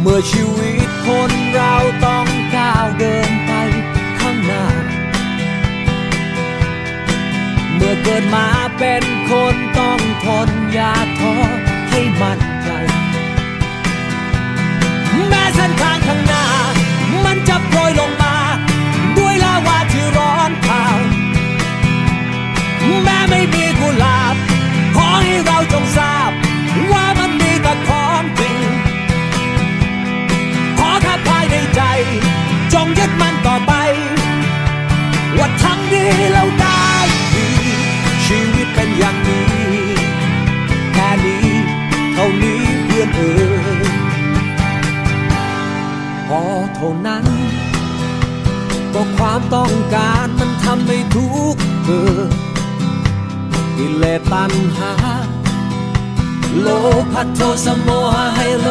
เมื่อชีวิตคนเราต้องก้าวเดินไปข้างหน้า เมื่อเกิดมาเป็นคน เราได้ดีชีวิตเป็นอย่างนี้แค่นี้เท่านี้เพื่อนเอ่ยพอเท่านั้น ก็ความต้องการมันทำให้ทุกข์เกิดกิเลสตัณหา โลภะโทสะโมหะให้โล